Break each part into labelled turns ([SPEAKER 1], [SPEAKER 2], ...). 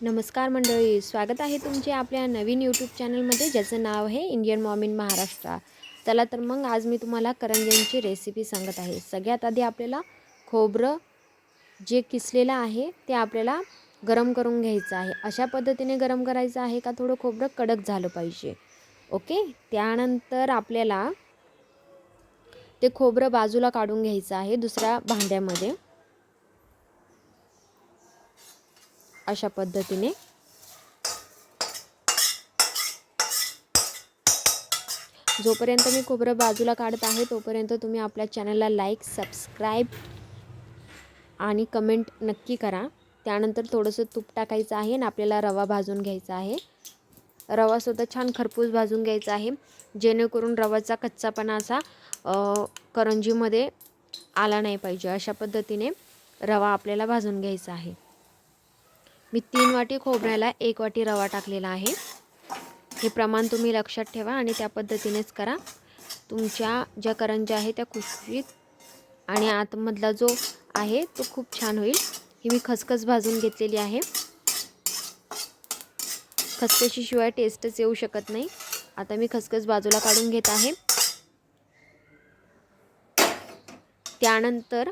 [SPEAKER 1] नमस्कार मंडळी स्वागत आहे तुमचे आपल्या नवीन यूट्यूब चॅनलमध्ये ज्याचं नाव आहे इंडियन मॉम इन महाराष्ट्र चला तर मग आज मी तुम्हाला करंज्यांची रेसिपी सांगत आहे. सगळ्यात आधी आपल्याला खोबरं जे किसलेलं आहे ते आपल्याला गरम करून घ्यायचं आहे. अशा पद्धतीने गरम करायचं आहे का थोडं खोबरं कडक झालं पाहिजे. ओके? त्यानंतर आपल्याला ते खोबरं बाजूला काढून घ्यायचं आहे दुसऱ्या भांड्यामध्ये. अशा पद्धतीने. जोपर्यंत मी खोबरं बाजूला काढत आहे तोपर्यंत तुम्ही आपल्या चॅनलला लाईक सबस्क्राईब आणि कमेंट नक्की करा. त्यानंतर थोडंसं तूप टाकायचं आहे आणि आपल्याला रवा भाजून घ्यायचा आहे. रवासुद्धा छान खरपूस भाजून घ्यायचा आहे. जेणेकरून रवाचा कच्चापणा असा करंजीमध्ये आला नाही पाहिजे. अशा पद्धतीने रवा आपल्याला भाजून घ्यायचा आहे. मी तीन वाटी खोबऱ्याला एक वाटी रवा टाकलेला आहे. हे प्रमाण तुम्ही लक्षात ठेवा आणि त्या पद्धतीनेच करा. तुमच्या ज्या करंज्या आहे त्या खुशीत आणि आतमधला जो आहे तो खूप छान होईल. ही मी खसखस भाजून घेतलेली आहे. खसखशीशिवाय टेस्टच येऊ शकत नाही. आता मी खसखस बाजूला काढून घेत आहे. त्यानंतर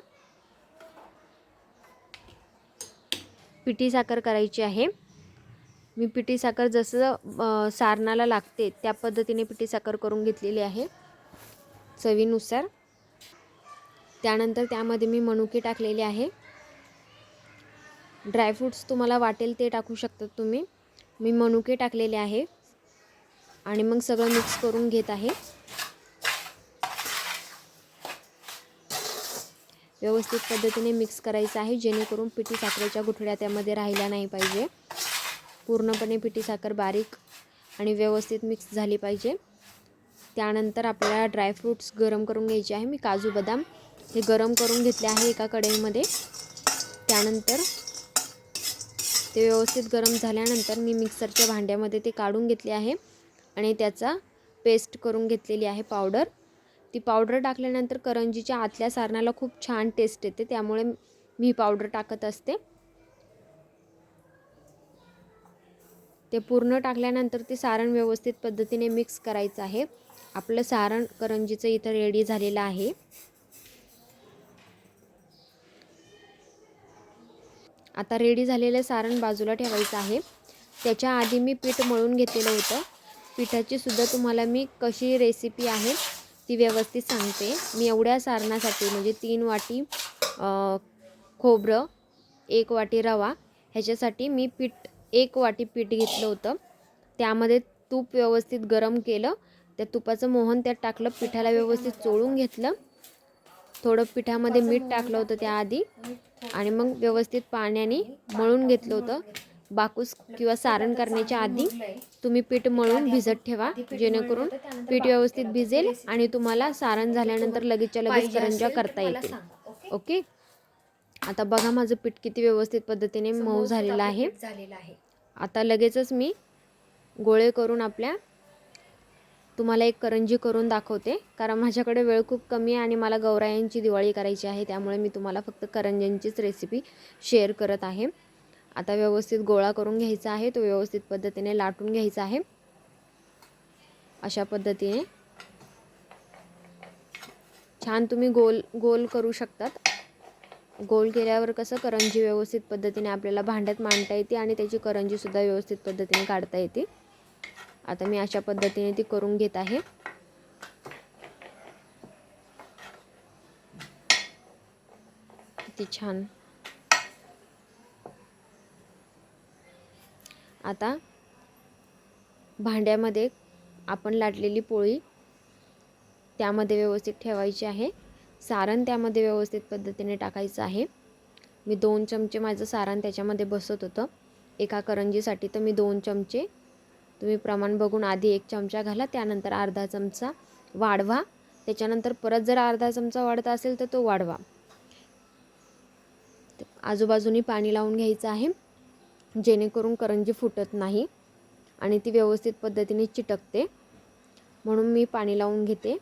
[SPEAKER 1] पिठी साखर करायची आहे. मी पिठी साखर जसं सारणाला लागते त्या पद्धतीने पिठी साखर करून घेतलेली आहे चवीनुसार. त्यानंतर त्यामध्ये मी मनुके टाकलेले आहे. ड्रायफ्रूट्स तुम्हाला वाटेल ते टाकू शकतात तुम्ही. मी मनुके टाकलेले आहे. आणि मग सगळं मिक्स करून घेत आहे. व्यवस्थित पद्धतीने मिक्स करायचं आहे. जेणेकरून पिठी साखरेच्या गुठळ्या त्यामध्ये राहिल्या नाही पाहिजे. पूर्णपणे पिठी साखर बारीक आणि व्यवस्थित मिक्स झाली पाहिजे. त्यानंतर आपल्याला ड्रायफ्रूट्स गरम करून घ्यायचे आहे. मी काजू बदाम हे गरम करून घेतले आहे एका कढईमध्ये. त्यानंतर ते व्यवस्थित गरम झाल्यानंतर मी मिक्सरच्या भांड्यामध्ये ते काढून घेतले आहे. आणि त्याचा पेस्ट करून घेतलेली आहे पावडर ती पावडर टाकल्यानंतर करंजीच्या आतल्या सारणाला खूप छान टेस्ट येते त्यामुळे मी पावडर टाकत असते. ते पूर्ण टाकल्यानंतर ते सारण व्यवस्थित पद्धतीने मिक्स करायचं आहे. आपलं सारण करंजीचं इथं रेडी झालेलं आहे. आता रेडी झालेलं सारण बाजूला ठेवायचं आहे. त्याच्या आधी मी पीठ मळून घेतलेलं होतं. पिठाची सुद्धा तुम्हाला मी कशी रेसिपी आहे ती व्यवस्थित सांगते. मी एवढ्या सारणासाठी म्हणजे तीन वाटी खोबरं एक वाटी रवा ह्याच्यासाठी मी पीठ एक वाटी पीठ घेतलं होतं. त्यामध्ये तूप व्यवस्थित गरम केलं. त्या तुपाचं मोहन त्यात टाकलं पिठाला व्यवस्थित चोळून घेतलं. थोडं पिठामध्ये मीठ टाकलं होतं त्याआधी. आणि मग व्यवस्थित पाण्याने मळून घेतलं होतं. बाकूस किंवा सारण करण्याच्या आधी तुम्ही पीठ मळून भिजत ठेवा. जेणेकरून पीठ व्यवस्थित भिजेल आणि तुम्हाला सारण झाल्यानंतर लगेचच्या लगेच करंजा करता येते ओके? आता बघा माझं पीठ किती व्यवस्थित पद्धतीने मऊ झालेलं आहे.
[SPEAKER 2] झालेला आहे.
[SPEAKER 1] आता लगेचच मी गोळे करून आपल्या तुम्हाला एक करंजी करून दाखवते. कारण माझ्याकडे वेळ खूप कमी आहे आणि मला गौरायांची दिवाळी करायची आहे त्यामुळे मी तुम्हाला फक्त करंज्यांचीच रेसिपी शेअर करत आहे. आता व्यवस्थित गोळा करून घ्यायचा आहे तो व्यवस्थित पद्धतीने लाटून घ्यायचा आहे. अशा पद्धतीने. छान तुम्ही गोल गोल करू शकतात. गोल केल्यावर कसं करंजी व्यवस्थित पद्धतीने आपल्याला भांड्यात मांडता येते आणि त्याची करंजीसुद्धा व्यवस्थित पद्धतीने काढता येते. आता मी अशा पद्धतीने ती करून घेत आहे. ती छान. आता भांड्यामध्ये आपण लाटलेली पोळी त्यामध्ये व्यवस्थित ठेवायची आहे. सारण त्यामध्ये व्यवस्थित पद्धतीने टाकायचं आहे. मी दोन चमचे माझं सारण त्याच्यामध्ये बसत होतं. एका करंजीसाठी तर मी दोन चमचे. तुम्ही प्रमाण बघून आधी एक चमचा घाला त्यानंतर अर्धा चमचा वाढवा. त्याच्यानंतर परत जर अर्धा चमचा वाढता असेल तर तो वाढवा. आजूबाजूनी पाणी लावून घ्यायचं आहे. जेणेकरून करंजी फुटत नाही आणि ती व्यवस्थित पद्धतीने चिटकते. म्हणून मी पाणी लावून घेते.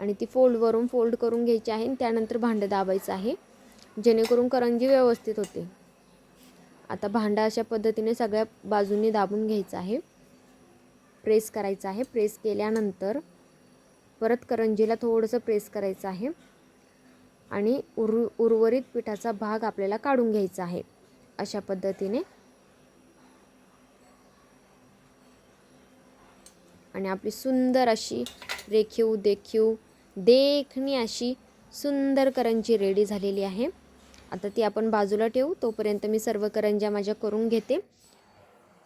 [SPEAKER 1] आणि ती फोल्डवरून फोल्ड करून घ्यायची आहे आणि त्यानंतर भांडं दाबायचं आहे जेणेकरून करंजी व्यवस्थित होते. आता भांडा अशा पद्धतीने सगळ्या बाजूंनी दाबून घ्यायचं आहे. प्रेस करायचं आहे. प्रेस केल्यानंतर परत करंजीला थोडंसं प्रेस करायचं आहे. आणि उर उर्वरित पिठाचा भाग आपल्याला काढून घ्यायचा आहे. अशा पद्धतीने. आणि आपली सुंदर अशी रेखीव देखीव देखणी अशी सुंदर करंजी रेडी झालेली आहे. आता ती आपण बाजूला ठेवू तोपर्यंत मी सर्व करंज्या माझ्या करून घेते.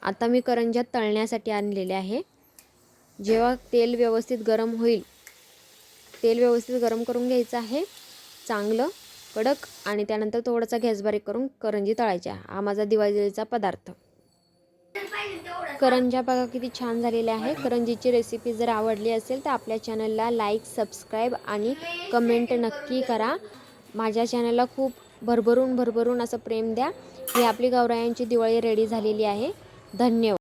[SPEAKER 1] आता मी करंज्या तळण्यासाठी आणलेल्या आहे. जेव्हा तेल व्यवस्थित गरम होईल तेल व्यवस्थित गरम करून घ्यायचं आहे चांगलं. कडक आणि त्यानंतर थोडासा गॅस बारीक करून करंजी तळायच्या. हा माझा दिवाळीचा पदार्थ. करंज्या बघा किती छान झालेल्या आहे करंजीची रेसिपी जर आवडली असेल तर आपल्या चॅनलला लाईक सबस्क्राईब आणि कमेंट नक्की करा. माझ्या चॅनलला खूप भरभरून भरभरून असं प्रेम द्या. ही आपली गौरायांची दिवाळी रेडी झालेली आहे. धन्यवाद.